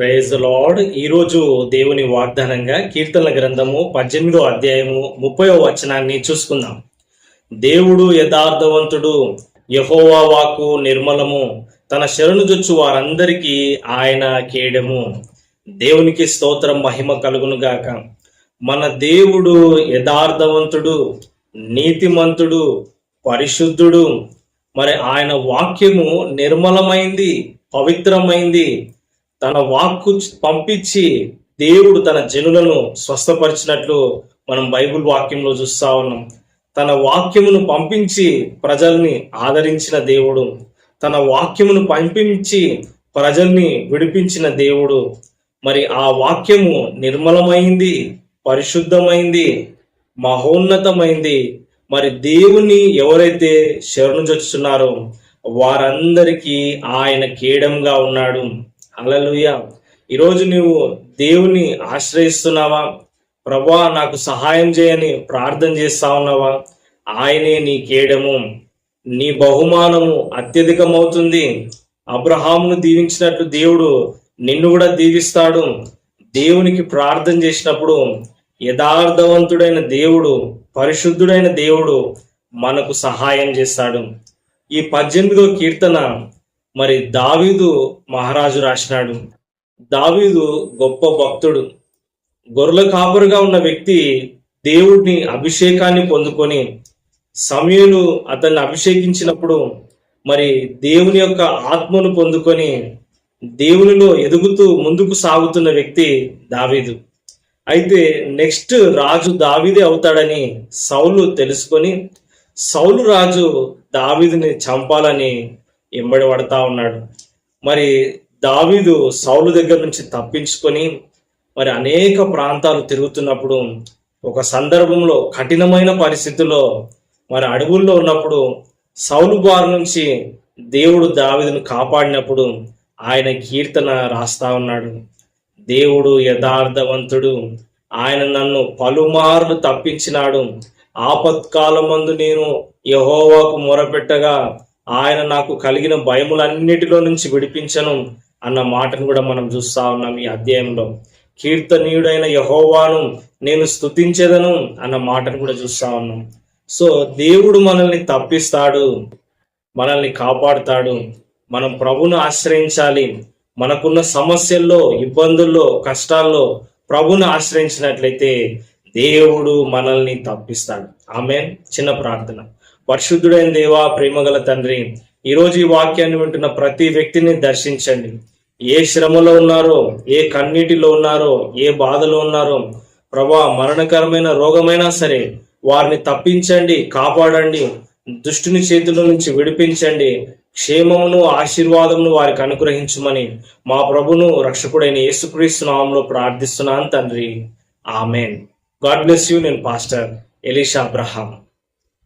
Praise lord ఈరోజు దేవుని వాగ్దానంగా కీర్తనల గ్రంథము పద్దెనిమిదో అధ్యాయము ముప్పయో వచనాన్ని చూసుకుందాం. దేవుడు యథార్థవంతుడు యహోవా వాక్కు నిర్మలము తన శరణుజొచ్చు వారందరికీ ఆయన కేయడము దేవునికి స్తోత్రం మహిమ కలుగును గాక. మన దేవుడు యథార్థవంతుడు నీతిమంతుడు పరిశుద్ధుడు. మరి ఆయన వాక్యము నిర్మలమైంది పవిత్రమైంది తన వాక్కు పంపించి దేవుడు తన జనులను స్వస్థపరిచినట్లు మనం బైబిల్ వాక్యంలో చూస్తా ఉన్నాం. తన వాక్యమును పంపించి ప్రజల్ని ఆదరించిన దేవుడు తన వాక్యమును పంపించి ప్రజల్ని విడిపించిన దేవుడు. మరి ఆ వాక్యము నిర్మలమైంది పరిశుద్ధమైంది మహోన్నతమైంది. మరి దేవుని ఎవరైతే శరణు చొచ్చుతున్నారో వారందరికీ ఆయన కేడంగా ఉన్నాడు. అలలుయ ఈరోజు నువ్వు దేవుని ఆశ్రయిస్తున్నావా? ప్రభా నాకు సహాయం చేయని ప్రార్థన చేస్తా ఉన్నావా? ఆయనే నీ కేడము. నీ బహుమానము అత్యధికమవుతుంది. అబ్రహామును దీవించినట్లు దేవుడు నిన్ను కూడా దీవిస్తాడు. దేవునికి ప్రార్థన చేసినప్పుడు యథార్థవంతుడైన దేవుడు పరిశుద్ధుడైన దేవుడు మనకు సహాయం చేస్తాడు. ఈ పద్దెనిమిదో కీర్తన మరి దావీదు మహారాజు రాసినాడు. దావీదు గొప్ప భక్తుడు. గొర్రెల కాపురుగా ఉన్న వ్యక్తి దేవుడిని అభిషేకాన్ని పొందుకొని సమయంలో అతన్ని అభిషేకించినప్పుడు మరి దేవుని యొక్క ఆత్మను పొందుకొని దేవునిలో ఎదుగుతూ ముందుకు సాగుతున్న వ్యక్తి దావీదు. అయితే నెక్స్ట్ రాజు దావీదే అవుతాడని సౌలు తెలుసుకొని సౌలు రాజు దావీదుని చంపాలని ఎంబడి పడతా ఉన్నాడు. మరి దావీదు సౌలు దగ్గర నుంచి తప్పించుకొని మరి అనేక ప్రాంతాలు తిరుగుతున్నప్పుడు ఒక సందర్భంలో కఠినమైన పరిస్థితుల్లో మరి అడవుల్లో ఉన్నప్పుడు సౌలు బారు నుంచి దేవుడు దావిదును కాపాడినప్పుడు ఆయన కీర్తన రాస్తా ఉన్నాడు. దేవుడు యథార్థవంతుడు. ఆయన నన్ను పలుమార్లు తప్పించినాడు. ఆపత్కాలమందు నేను యహోవాకు మొరపెట్టగా ఆయన నాకు కలిగిన భయములన్నిటిలో నుంచి విడిపించను అన్న మాటను కూడా మనం చూస్తా ఉన్నాం ఈ అధ్యాయంలో. కీర్తనీయుడైన యహోవాను నేను స్తుతించేదను అన్న మాటను కూడా చూస్తా ఉన్నాం. సో దేవుడు మనల్ని తప్పిస్తాడు మనల్ని కాపాడుతాడు మనం ప్రభును ఆశ్రయించాలి మనకున్న సమస్యల్లో ఇబ్బందుల్లో కష్టాల్లో ప్రభును ఆశ్రయించినట్లయితే దేవుడు మనల్ని తప్పిస్తాడు. ఆమె చిన్న ప్రార్థన. పరిశుద్ధుడైన దేవా ప్రేమగల తండ్రి ఈరోజు ఈ వాక్యాన్ని వింటున్న ప్రతి వ్యక్తిని దర్శించండి. ఏ శ్రమలో ఉన్నారో ఏ కన్నీటిలో ఉన్నారో ఏ బాధలో ఉన్నారో ప్రభా మరణకరమైన రోగమైనా సరే వారిని తప్పించండి కాపాడండి దుష్టుని చేతుల నుంచి విడిపించండి క్షేమమును ఆశీర్వాదమును వారికి అనుగ్రహించమని మా ప్రభును రక్షకుడైన యేసుక్రీస్తు నామంలో ప్రార్థిస్తున్నాను తండ్రి. ఆమెన్. గాడ్ బ్లెస్ యూ నేను పాస్టర్ ఎలీషా అబ్రహాం.